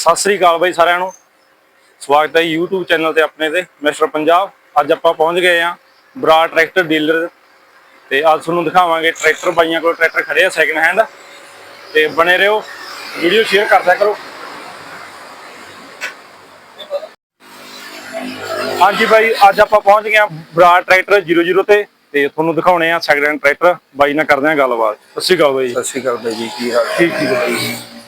ਸਤਿ ਸ੍ਰੀ ਅਕਾਲ ਬਾਈ ਸਾਰਿਆਂ ਨੂੰ। ਸਵਾਗਤ ਹੈ YouTube ਚੈਨਲ ਤੇ ਆਪਣੇ ਤੇ ਮਿਸਟਰ ਪੰਜਾਬ। ਅੱਜ ਆਪਾਂ ਪਹੁੰਚ ਗਏ ਆ ਬਰਾ ਟਰੈਕਟਰ ਡੀਲਰ ਤੇ। ਅੱਜ ਤੁਹਾਨੂੰ ਦਿਖਾਵਾਂਗੇ ਟਰੈਕਟਰ ਬਾਈਆਂ ਕੋਲ ਟਰੈਕਟਰ ਖੜੇ ਆ ਸੈਕਿੰਡ ਹੈਂਡ ਤੇ ਬਣੇ ਰਹੋ ਵੀਡੀਓ ਸ਼ੇਅਰ ਕਰਦਿਆ ਕਰੋ। ਹਾਂਜੀ ਬਾਈ ਅੱਜ ਆਪਾਂ ਪਹੁੰਚ ਗਏ ਆ ਬਰਾ ਟਰੈਕਟਰ 00 ਤੇ। ਤੇ ਤੁਹਾਨੂੰ ਦਿਖਾਉਣੇ ਆ ਸੈਕਿੰਡ ਹੈਂਡ ਟਰੈਕਟਰ। ਬਾਈ ਨਾਲ ਕਰਦੇ ਆ ਗੱਲਬਾਤ। ਸਤਿ ਸ੍ਰੀ ਅਕਾਲ ਬਾਈ ਸਤਿ ਸ਼੍ਰੀ ਅਕਾਲ ਬਾਈ ਜੀ ਕੀ ਹਾਲ? ਠੀਕ ਠੀਕ ਬਾਈ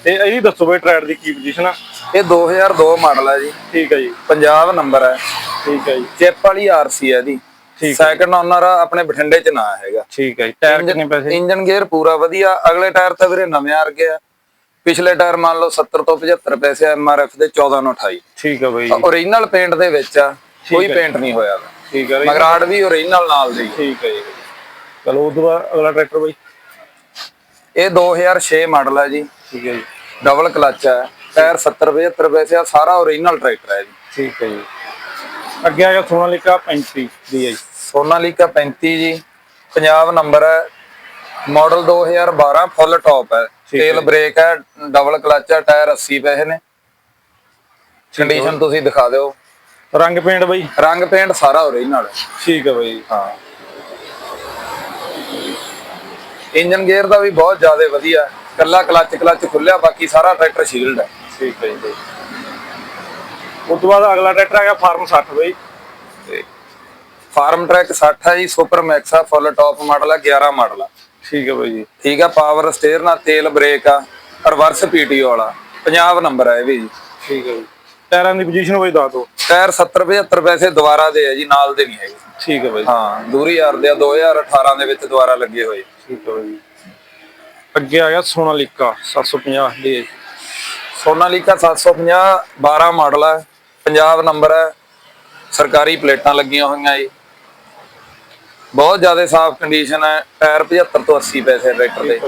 ਤੇ ਇਹਦੀ ਦੱਸੋ ਬਾਈ ਟਰੈਕਟਰ ਦੀ ਕੀ ਪੋਜੀਸ਼ਨ ਆ? ਇਹ 2002 ਮਾਡਲ ਹੈ ਜੀ। ਠੀਕ ਹੈ ਜੀ। ਪੰਜਾਬ ਨੰਬਰ ਹੈ ਠੀਕ ਹੈ ਜੀ। ਚਿਪ ਵਾਲੀ ਆਰਸੀ ਹੈ ਦੀ ਠੀਕ। ਸੈਕੰਡ ਓਨਰ ਆਪਣੇ ਬਠਿੰਡੇ ਚ ਨਾ ਹੈਗਾ। ਠੀਕ ਹੈ ਜੀ। ਟਾਇਰ ਕਿੰਨੇ ਪੈਸੇ? ਇੰਜਨ ਗੇਅਰ ਪੂਰਾ ਵਧੀਆ। ਅਗਲੇ ਟਾਇਰ ਤਾਂ ਵੀਰੇ ਨਵੇਂ ਆ ਗਏ ਆ। ਪਿਛਲੇ ਟਾਇਰ ਮੰਨ ਲਓ 70 ਤੋਂ 75 ਪੈਸੇ ਐਮਆਰਐਫ ਦੇ 14 ਨੂੰ 28 ਠੀਕ ਹੈ ਬਾਈ। ਓਰੀਜਨਲ ਪੇਂਟ ਦੇ ਵਿੱਚ ਆ ਕੋਈ। ਪੇਂਟ ਨਹੀਂ ਹੋਇਆ। ਠੀਕ ਹੈ ਬਾਈ। ਮਗਰਾੜ ਵੀ ਓਰੀਜਨਲ ਨਾਲ ਦੀ। ਠੀਕ ਹੈ ਜੀ। ਚਲੋ ਉਦੋਂ ਬਾਅਦ ਅਗਲਾ ਟਰੈਕਟਰ ਬਾਈ। ਇਹ 2006 ਮਾਡਲ ਹੈ ਜੀ। ਠੀਕ ਹੈ ਜੀ। ਡਬਲ ਕਲਚ ਹੈ ਟਾਇਰ 70 75 ਪੈਸੇ ਆ ਸਾਰਾ ਓਰੀਜਨਲ ਟਰੈਕਟਰ ਹੈ ਜੀ। ਠੀਕ ਹੈ ਜੀ। ਅੱਗੇ ਆ ਗਿਆ ਸੋਨਾਲੀਕਾ 35 ਦੀ ਹੈ ਜੀ। ਸੋਨਾਲੀਕਾ 35 ਜੀ ਪੰਜਾਬ ਨੰਬਰ ਹੈ। ਮਾਡਲ 2012 ਫੁੱਲ ਟੌਪ ਹੈ। ਤੇਲ ਬ੍ਰੇਕ ਹੈ ਡਬਲ ਕਲਚ ਹੈ ਟਾਇਰ 80 ਪੈਸੇ ਨੇ। ਕੰਡੀਸ਼ਨ ਤੁਸੀਂ ਦਿਖਾ ਦਿਓ। ਰੰਗ ਪੇਂਟ ਬਾਈ। ਰੰਗ ਪੇਂਟ ਸਾਰਾ ਓਰੀਜਨਲ ਹੈ। ਠੀਕ ਹੈ ਬਾਈ। ਹਾਂ। ਇੰਜਨ ਗੇਅਰ ਦਾ ਵੀ ਬਹੁਤ ਜ਼ਿਆਦਾ ਵਧੀਆ ਕੱਲਾ ਕਲਚ ਕਲਚ ਖੁੱਲਿਆ ਬਾਕੀ ਸਾਰਾ ਟਰੈਕਟਰ ਸ਼ੀਲਡ ਹੈ। ਠੀਕ ਹੈ ਜੀ। ਉਸ ਤੋਂ ਬਾਅਦ ਅਗਲਾ ਟਰੈਕਟਰ ਆ ਗਿਆ ਫਾਰਮ 60 ਬਾਈ। ਫਾਰਮ ਟਰੈਕ 60 ਹੈ ਜੀ ਸੁਪਰ ਮੈਕਸ ਆ ਫੁੱਲ ਟੌਪ ਮਾਡਲ ਹੈ 11 ਮਾਡਲ ਆ। ਠੀਕ ਹੈ ਬਾਈ ਜੀ। ਠੀਕ ਆ ਪਾਵਰ ਸਟੀਅਰ ਨਾਲ ਤੇਲ ਬ੍ਰੇਕ ਆ ਰਿਵਰਸ ਪੀਟੀਓ ਵਾਲਾ ਪੰਜਾਬ ਨੰਬਰ ਹੈ ਇਹ ਵੀ ਜੀ। ਠੀਕ ਹੈ ਜੀ। ਟਾਇਰਾਂ ਦੀ ਪੋਜੀਸ਼ਨ ਬਾਈ ਦੱਸ ਦਿਓ। ਟਾਇਰ 70 75 ਪੈਸੇ ਦੁਬਾਰਾ ਦੇ ਆ ਜੀ ਨਾਲ ਦੇ ਨਹੀਂ ਹੈਗੇ। ਠੀਕ ਹੈ ਬਾਈ। ਹਾਂ ਦੂਰੀ ਯਾਰ ਦੇ ਆ 2018 ਦੇ ਵਿੱਚ ਦੁਬਾਰਾ ਲੱਗੇ ਹੋਏ। ਠੀਕ ਹੈ ਬਾਈ। ਅੱਗੇ ਆ ਗਿਆ ਸੋਨਾਲੀਕਾ 750 ਦੀ। ਸੋਨਾਲੀਕਾ 750 12 ਮਾਡਲ ਹੈ ਪੰਜਾਬ ਨੰਬਰ ਹੈ ਸਰਕਾਰੀ ਪਲੇਟਾਂ ਲੱਗੀਆਂ ਹੋਈਆਂ ਜੀ। ਬਹੁਤ ਜ਼ਿਆਦਾ ਸਾਫ਼ ਕੰਡੀਸ਼ਨ ਹੈ ਟਾਇਰ 75 ਤੋਂ 80 ਪੈਸੇ ਟਰੈਕਟਰ ਦੇ।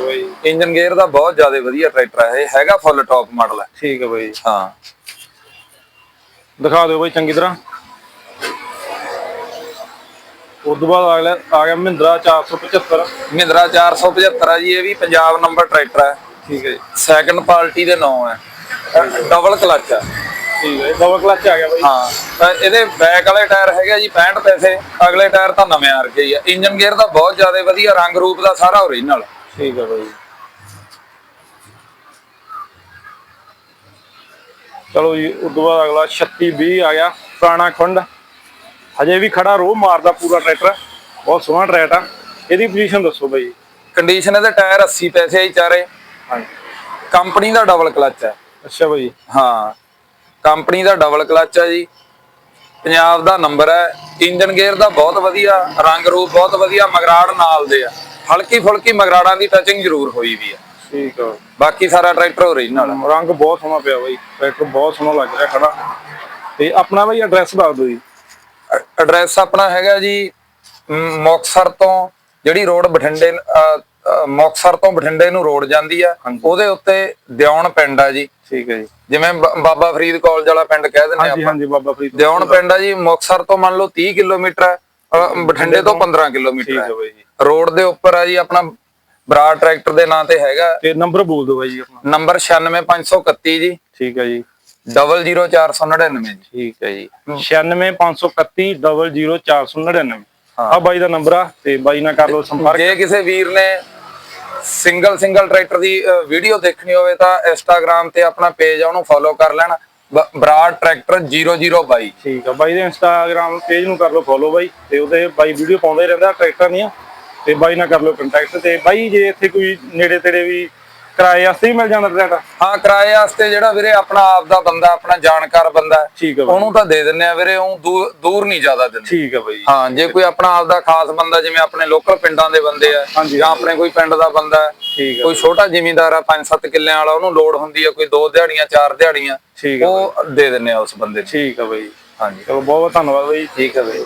ਇੰਜਨ ਗੇਅਰ ਦਾ ਬਹੁਤ ਜ਼ਿਆਦਾ ਵਧੀਆ ਟਰੈਕਟਰ ਹੈ ਇਹ ਹੈਗਾ ਫੁੱਲ ਟੌਪ ਮਾਡਲ ਹੈ। ਠੀਕ ਹੈ ਬਾਈ। ਹਾਂ। ਦਿਖਾ ਦਿਓ ਬਾਈ ਚੰਗੀ ਤਰ੍ਹਾਂ। ਉਸ ਤੋਂ ਬਾਅਦ ਅਗਲਾ ਆ ਗਿਆ ਮਹਿੰਦਰਾ 475 ਮਹਿੰਦਰਾ 475 ਆ ਜੀ ਇਹ ਵੀ ਪੰਜਾਬ ਨੰਬਰ ਟਰੈਕਟਰ ਹੈ ਠੀਕ ਹੈ ਜੀ। ਸੈਕੰਡ ਪਾਰਟੀ ਦੇ ਨਾਂ ਹੈ ਡਬਲ ਕਲਚ ਹੈ ਠੀਕ ਹੈ ਡਬਲ ਕਲਚ ਆ ਗਿਆ ਬਾਈ। ਹਾਂ ਤਾਂ ਇਹਦੇ ਬੈਕ ਵਾਲੇ ਟਾਇਰ ਹੈਗੇ ਜੀ 65 ਪੈਸੇ। ਅਗਲੇ ਟਾਇਰ ਤਾਂ ਨਵੇਂ ਆ ਰਕੇ ਹੀ ਆ। ਇੰਜਨ ਗੇਅਰ ਦਾ ਬਹੁਤ ਜ਼ਿਆਦਾ ਵਧੀਆ ਰੰਗ ਰੂਪ ਦਾ ਸਾਰਾ ਓਰੀਜਨਲ ਠੀਕ ਹੈ ਬਾਈ। ਚਲੋ ਜੀ ਉਸ ਤੋਂ ਬਾਅਦ ਅਗਲਾ 3620 ਆ ਗਿਆ ਪੁਰਾਣਾ ਖੁੰਡ। ਹਜੇ ਵੀ ਖੜਾ ਰੋਹ ਮਾਰਦਾ ਪੂਰਾ ਟਰੈਕਟਰ। ਬਹੁਤ ਸੋਹਣਾ ਟਰੈਕਟਰ ਆ। ਇਹਦੀ ਪੋਜੀਸ਼ਨ ਦੱਸੋ ਬਾਈ। ਕੰਡੀਸ਼ਨ ਇਹਦੇ ਟਾਇਰ 80 ਪੈਸੇ ਹੀ ਚਾਰੇ। ਹਾਂਜੀ। ਕੰਪਨੀ ਦਾ ਡਬਲ ਕਲਚ ਹੈ ਅੱਛਾ ਬਾਈ। ਹਾਂ। ਕੰਪਨੀ ਦਾ ਡਬਲ ਕਲਚ ਹੈ ਜੀ। ਪੰਜਾਬ ਦਾ ਨੰਬਰ ਹੈ ਇੰਜਨ ਗੇਅਰ ਦਾ ਬਹੁਤ ਵਧੀਆ ਰੰਗ ਰੂਪ ਬਹੁਤ ਵਧੀਆ ਮਗਰਾੜ ਨਾਲ ਦੇ ਆ। ਹਲਕੀ ਫੁਲਕੀ ਮਗਰਾੜਾਂ ਦੀ ਟੱਚਿੰਗ ਜ਼ਰੂਰ ਹੋਈ ਵੀ ਆ। ਠੀਕ ਆ। ਬਾਕੀ ਸਾਰਾ ਟਰੈਕਟਰ ਓਰੀਜਨਲ ਰੰਗ ਬਹੁਤ ਸੋਹਣਾ ਪਿਆ ਬਾਈ। ਟਰੈਕਟਰ ਬਹੁਤ ਸੋਹਣਾ ਲੱਗ ਰਿਹਾ ਖੜਾ। ਤੇ ਆਪਣਾ ਬਾਈ ਐਡਰੈਸ ਦੱਸ ਦਿਓ ਜੀ। ਐਡਰੈਸ ਆਪਣਾ ਹੈਗਾ ਜੀ ਮ, ਮੁਕਤਸਰ ਤੋਂ ਜਿਹੜੀ ਰੋਡ ਬਠਿੰਡੇ ਮੁਕਤਸਰ ਤੋਂ ਬਠਿੰਡੇ ਨੂੰ ਰੋਡ ਜਾਂਦੀ ਆ। ਉਹਦੇ ਉੱਤੇ ਦਿਉਣ ਪਿੰਡ ਆ ਜੀ। ਠੀਕ ਹੈ ਜੀ। ਜਿਵੇਂ ਬਾਬਾ ਫਰੀਦ ਕਾਲਜ ਵਾਲਾ ਪਿੰਡ ਕਹਿ ਦਿੰਦੇ ਆਪਾਂ। ਹਾਂਜੀ ਬਾਬਾ ਫਰੀਦ ਦਿਉਣ ਪਿੰਡ ਆ ਜੀ ਮੁਕਤਸਰ ਤੋਂ ਮੰਨ ਲਓ 30 ਕਿਲੋਮੀਟਰ ਹੈ ਬਠਿੰਡੇ ਤੋਂ 15 ਕਿਲੋਮੀਟਰ ਹੈ ਰੋਡ ਦੇ ਉੱਪਰ ਆ ਜੀ ਆਪਣਾ ਬਰਾੜ ਟਰੈਕਟਰ ਦੇ ਨਾਂ ਤੇ ਹੈਗਾ। ਤੇ ਨੰਬਰ ਬੋਲ ਦਿਓ ਬਾਈ ਜੀ ਆਪਣਾ। ਨੰਬਰ 96531 ਜੀ। ਠੀਕ ਹੈ ਜੀ। 00499 ਜੀ। ਠੀਕ ਹੈ ਜੀ। 9651300499 ਹਾਂ। ਆ ਬਾਈ ਦਾ ਨੰਬਰ ਆ ਤੇ ਬਾਈ ਨਾਲ ਕਰ ਲਓ ਸੰਪਰਕ। ਜੇ ਕਿਸੇ ਵੀਰ ਨੇ ਸਿੰਗਲ ਸਿੰਗਲ ਟਰੈਕਟਰ ਦੀ ਵੀਡੀਓ ਦੇਖਣੀ ਹੋਵੇ ਤਾਂ ਇੰਸਟਾਗ੍ਰam ਤੇ ਆਪਣਾ ਪੇਜ ਆ ਉਹਨੂੰ ਫੋਲੋ ਕਰ ਲੈਣਾ। ਬ- ਬਰਾੜ ਟਰੈਕਟਰ 002 ਠੀਕ ਆ ਬਾਈ ਦੇ ਇੰਸਟਾਗ੍ਰam ਪੇਜ ਨੂੰ ਕਰ ਲਓ ਫੋਲੋ ਬਾਈ ਤੇ ਉਹਦੇ ਬਾਈ ਵੀਡੀਓ ਪਾਉਂਦਾ ਹੀ ਰਹਿੰਦਾ ਟਰੈਕਟਰ ਦੀਆਂ। ਤੇ ਬਾਈ ਨਾਲ ਕਰ ਲਓ ਕੰਟੈਕਟ ਤੇ ਬਾਈ ਜੇ ਇੱਥੇ ਕੋਈ ਨੇੜੇ ਤੇੜੇ ਵੀ ਕਿਰਾਏ ਵਾਸਤੇ ਹੀ ਮਿਲ ਜਾਂਦਾ ਟਰੈਕਟਰ ਹਾਂ ਕਿਰਾਏ ਵਾਸਤੇ ਜਿਹੜਾ ਵੀਰੇ ਆਪਣਾ ਆਪ ਦਾ ਬੰਦਾ ਆਪਣਾ ਜਾਣਕਾਰ ਬੰਦਾ ਹੈ, ਠੀਕ ਬਾਈ। ਉਹਨੂੰ ਤਾਂ ਦੇ ਦਿੰਨੇ ਆ ਵੀਰੇ ਉਹ ਦੂਰ ਨਹੀਂ ਜ਼ਿਆਦਾ ਦਿੰਦੇ। ਠੀਕ ਆ ਬਾਈ। ਹਾਂ ਜੇ ਕੋਈ ਆਪਣਾ ਆਪ ਦਾ ਖਾਸ ਬੰਦਾ ਜਿਵੇਂ ਆਪਣੇ ਲੋਕਲ ਪਿੰਡਾਂ ਦੇ ਬੰਦੇ ਆ। ਜਾਂ ਆਪਣੇ ਕੋਈ ਪਿੰਡ ਦਾ ਬੰਦਾ ਹੈ, ਠੀਕ ਕੋਈ ਛੋਟਾ ਜ਼ਿਮੀਂਦਾਰ ਆ 5-7 ਕਿੱਲਿਆਂ ਵਾਲਾ ਉਹਨੂੰ ਲੋੜ ਹੁੰਦੀ ਆ ਕੋਈ ਦੋ ਦਿਹਾੜੀਆਂ ਚਾਰ ਦਿਹਾੜੀਆਂ ਠੀਕ ਆ ਉਹ ਦੇ ਦਿੰਨੇ ਆ ਉਸ ਬੰਦੇ ਨੂੰ। ਠੀਕ ਆ ਬਾਈ। ਹਾਂਜੀ। ਚਲੋ ਬਹੁਤ ਬਹੁਤ ਧੰਨਵਾਦ ਬਾਈ। ਠੀਕ ਹੈ ਵੀਰੇ